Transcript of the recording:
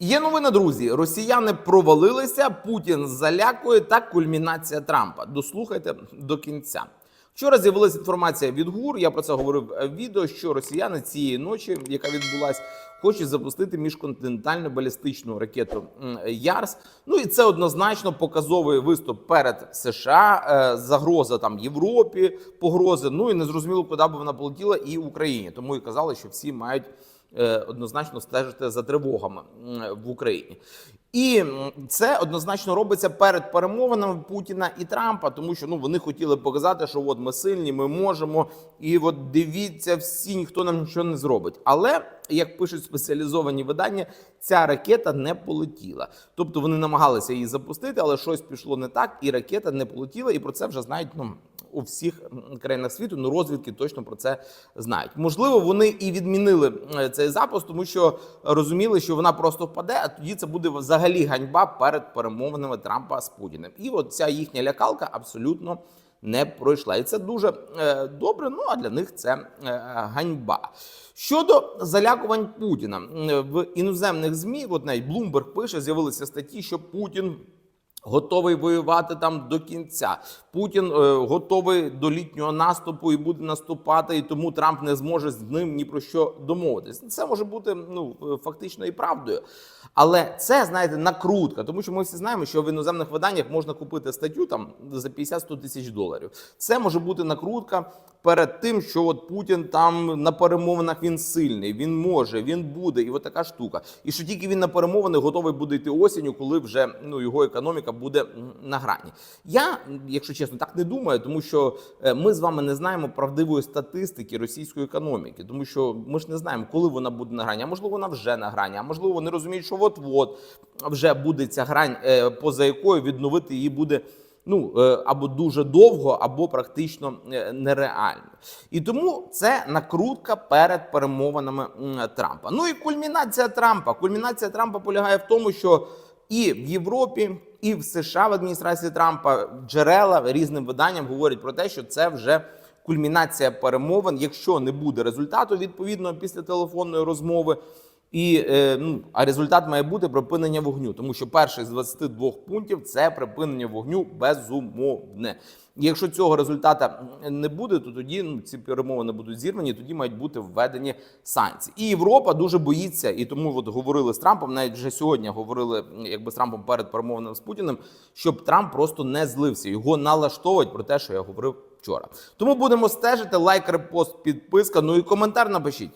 Є новина, друзі. Росіяни провалилися, Путін залякує та кульмінація Трампа. Дослухайте до кінця. Вчора з'явилася інформація від ГУР. Я про це говорив в відео. Що росіяни цієї ночі, яка відбулась, хочуть запустити міжконтинентальну балістичну ракету Ярс. Ну і це однозначно показовий виступ перед США. е, Загроза там Європі, погрози. Ну і незрозуміло, куди б вона полетіла, і Україні. Тому і казали, що всі мають е, однозначно стежити за тривогами в Україні. І це однозначно робиться перед перемовинами Путіна і Трампа, тому що ну вони хотіли показати, що от ми сильні, ми можемо, і от дивіться всі, ніхто нам нічого не зробить. Але як пишуть спеціалізовані видання, ця ракета не полетіла. Тобто вони намагалися її запустити, але щось пішло не так, і ракета не полетіла. І про це вже знають ну у всіх країнах світу. Ну розвідки точно про це знають. Можливо, вони і відмінили е, цей запуск, тому що розуміли, що вона просто впаде, а тоді це буде взагалі ганьба перед перемовинами Трампа з Путіним. І от ця їхня лякалка абсолютно не пройшла. І це дуже е, добре. Ну а для них це е, ганьба. Щодо залякувань Путіна в іноземних змі, от навіть Bloomberg пише, з'явилися статті, що Путін. Готовий воювати там до кінця. Путін е, готовий до літнього наступу і буде наступати, і тому Трамп не зможе з ним ні про що домовитись. Це може бути ну е, фактично і правдою. Але це знаєте накрутка, тому що ми всі знаємо, що в іноземних виданнях можна купити статтю там за 50-100 тисяч доларів. Це може бути накрутка перед тим, що от Путін там на перемовинах він сильний, він може, він буде, і от така штука. І що тільки він на перемовини готовий буде йти осінню, коли вже ну його економіка буде на грані. Я, якщо чесно, так не думаю, тому що е, ми з вами не знаємо правдивої статистики російської економіки, тому що ми ж не знаємо, коли вона буде на грані. А можливо, вона вже на грані, а можливо, вони розуміють, що от-от вже буде ця грань, е, поза якою відновити її буде ну е, або дуже довго, або практично нереально. І тому це накрутка перед перемовинами Трампа. Ну і кульмінація Трампа. Кульмінація Трампа полягає в тому, що і в Європі, і в США в адміністрації Трампа джерела різним виданням говорять про те, що це вже. Кульмінація перемовин, якщо не буде результату відповідно після телефонної розмови, і е, ну а результат має бути припинення вогню, тому що перший з 22 пунктів це припинення вогню безумовне. Якщо цього результата не буде, то тоді ну ці перемовини будуть зірвані. Тоді мають бути введені санкції. І Європа дуже боїться, і тому от говорили з Трампом. Навіть вже сьогодні говорили, якби з Трампом перед перемовинами з Путіним, щоб Трамп просто не злився. Його налаштовують про те, що я говорив вчора. Тому будемо стежити. Лайк, репост, підписка. Ну і коментар напишіть.